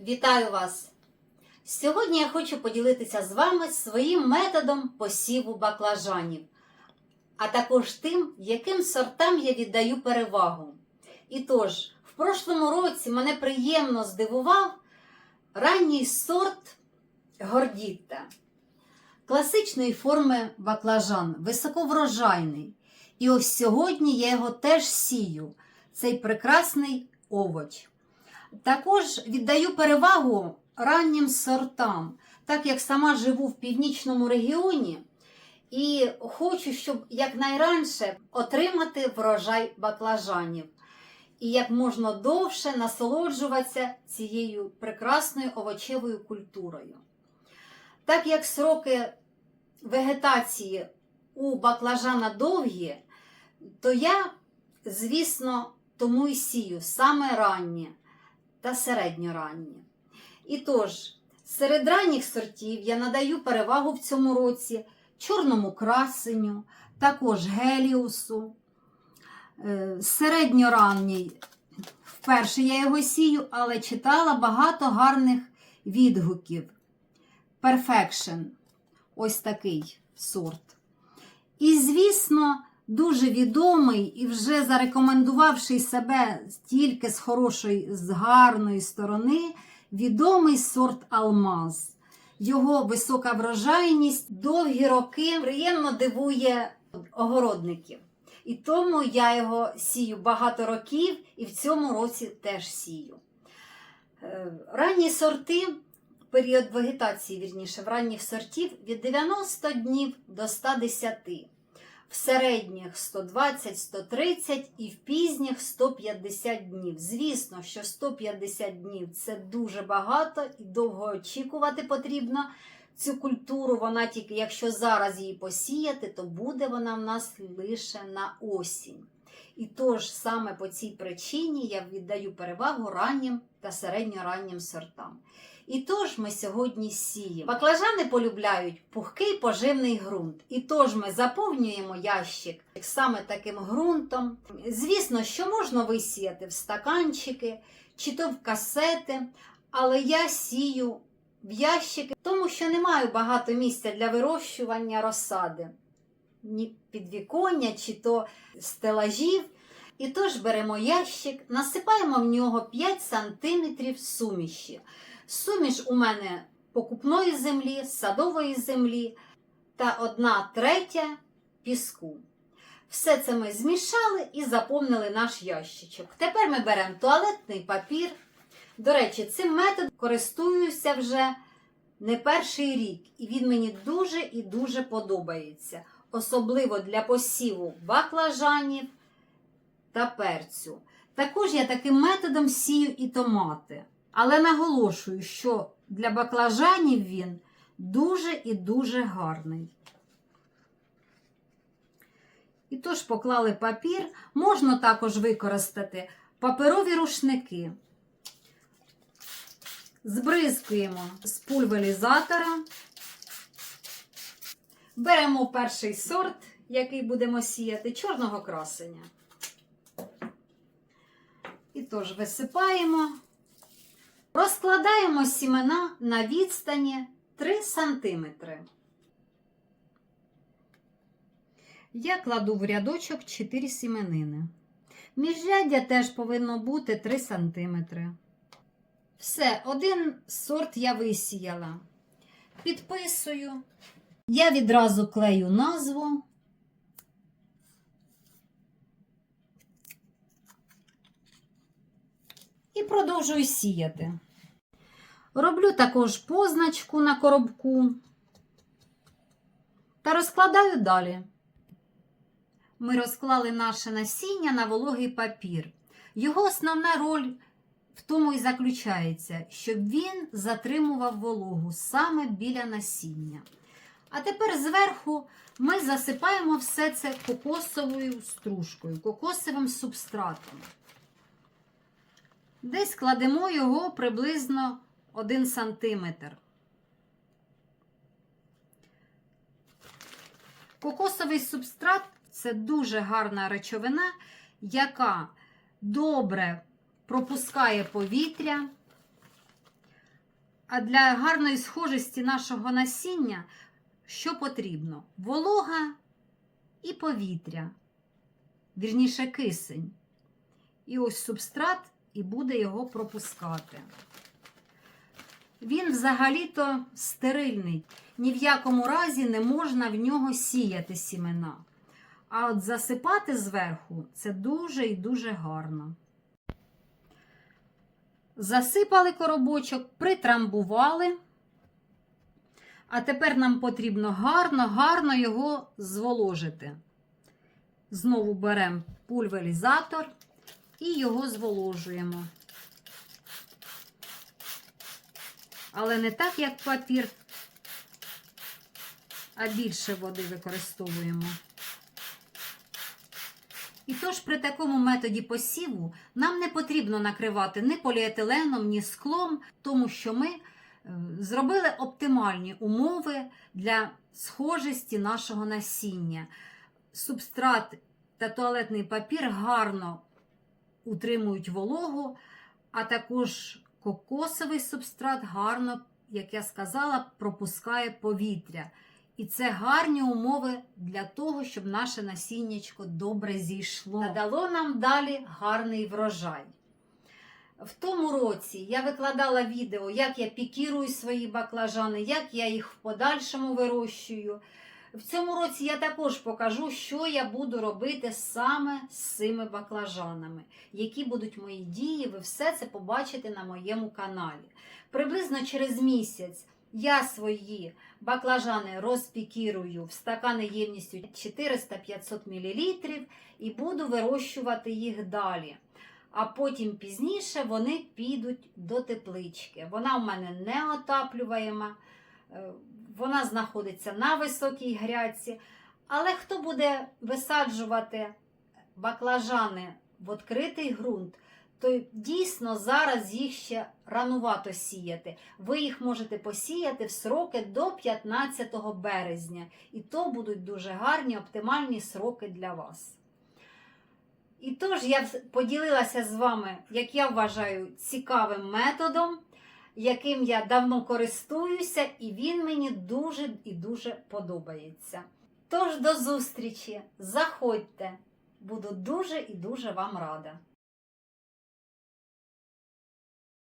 Вітаю вас! Сьогодні я хочу поділитися з вами своїм методом посіву баклажанів, а також тим, яким сортам я віддаю перевагу. І тож, в прошлому році мене приємно здивував ранній сорт гордітта. Класичної форми баклажан, високоврожайний. І ось сьогодні я його теж сію, цей прекрасний овоч. Також віддаю перевагу раннім сортам, так як сама живу в північному регіоні і хочу, щоб якнайранше отримати врожай баклажанів. І як можна довше насолоджуватися цією прекрасною овочевою культурою. Так як сроки вегетації у баклажана довгі, то я, звісно, тому й сію саме раннє та середньоранні. І тож, серед ранніх сортів я надаю перевагу в цьому році чорному красеню, також геліусу. Е, Середньоранній, вперше я його сію, але читала багато гарних відгуків. Perfection. Ось такий сорт. І, звісно, дуже відомий і вже зарекомендувавши себе тільки з хорошої, з гарної сторони, відомий сорт Алмаз. Його висока врожайність, довгі роки приємно дивує огородників. І тому я його сію багато років і в цьому році теж сію. Е, Ранні сорти, період вегетації, вірніше, в ранніх сортів від 90 днів до 110 в середніх 120-130 і в пізніх 150 днів. Звісно, що 150 днів це дуже багато і довго очікувати потрібно. Цю культуру, вона тільки, якщо зараз її посіяти, то буде вона в нас лише на осінь. І тож саме по цій причині я віддаю перевагу раннім та середньораннім сортам. І тож ми сьогодні сіємо. Баклажани полюбляють пухкий поживний ґрунт. І тож ми заповнюємо ящик саме таким ґрунтом. Звісно, що можна висіяти в стаканчики чи то в касети, але я сію в ящики, тому що не маю багато місця для вирощування розсади. Ні підвіконня, чи то стелажів. І тож беремо ящик, насипаємо в нього 5 см суміші. Суміш у мене покупної землі, садової землі та 1 третя піску. Все це ми змішали і заповнили наш ящичок. Тепер ми беремо туалетний папір. До речі, цим методом користуюся вже не перший рік, і він мені дуже і дуже подобається. Особливо для посіву баклажанів та перцю. Також я таким методом сію і томати. Але наголошую, що для баклажанів він дуже і дуже гарний. І тож поклали папір, можна також використати паперові рушники. Збризкуємо з пульверізатора. Беремо перший сорт, який будемо сіяти, чорного красення. І тож висипаємо. Розкладаємо сімена на відстані 3 см. Я кладу в рядочок 4 сіменини. Міжряддя теж повинно бути 3 см. Все, один сорт я висіяла. Підписую. Я відразу клею назву. І продовжую сіяти. Роблю також позначку на коробку та розкладаю далі. Ми розклали наше насіння на вологий папір. Його основна роль в тому і заключається, щоб він затримував вологу саме біля насіння. А тепер зверху ми засипаємо все це кокосовою стружкою, кокосовим субстратом. Десь кладемо його приблизно 1 см. Кокосовий субстрат це дуже гарна речовина, яка добре пропускає повітря, А для гарної схожості нашого насіння що потрібно? Волога і повітря, вірніше кисень. І ось субстрат і буде його пропускати. Він взагалі-то стерильний. Ні в якому разі не можна в нього сіяти сімена. А от засипати зверху це дуже і дуже гарно. Засипали коробочок, притрамбували. А тепер нам потрібно гарно, гарно його зволожити. Знову беремо пульверізатор і його зволожуємо. Але не так, як папір, а більше води використовуємо. І тож при такому методі посіву нам не потрібно накривати ні поліетиленом, ні склом, тому що ми е, зробили оптимальні умови для схожості нашого насіння. Субстрат та туалетний папір гарно утримують вологу, а також кокосовий субстрат гарно, як я сказала, пропускає повітря. І це гарні умови для того, щоб наше насіннячко добре зійшло. Надало нам далі гарний врожай. В тому році я викладала відео, як я пікірую свої баклажани, як я їх в подальшому вирощую. В цьому році я також покажу, що я буду робити саме з цими баклажанами, які будуть мої дії. Ви все це побачите на моєму каналі. Приблизно через місяць я свої баклажани розпікірую в стакани ємністю 400-500 мл і буду вирощувати їх далі. А потім пізніше вони підуть до теплички. Вона в мене не отаплюваєма, вона знаходиться на високій грядці. Але хто буде висаджувати баклажани в відкритий ґрунт, то дійсно зараз їх ще ранувато сіяти. Ви їх можете посіяти в сроки до 15 березня. І то будуть дуже гарні, оптимальні сроки для вас. І тож я поділилася з вами, як я вважаю, цікавим методом, яким я давно користуюся, і він мені дуже і дуже подобається. Тож до зустрічі! Заходьте! Буду дуже і дуже вам рада.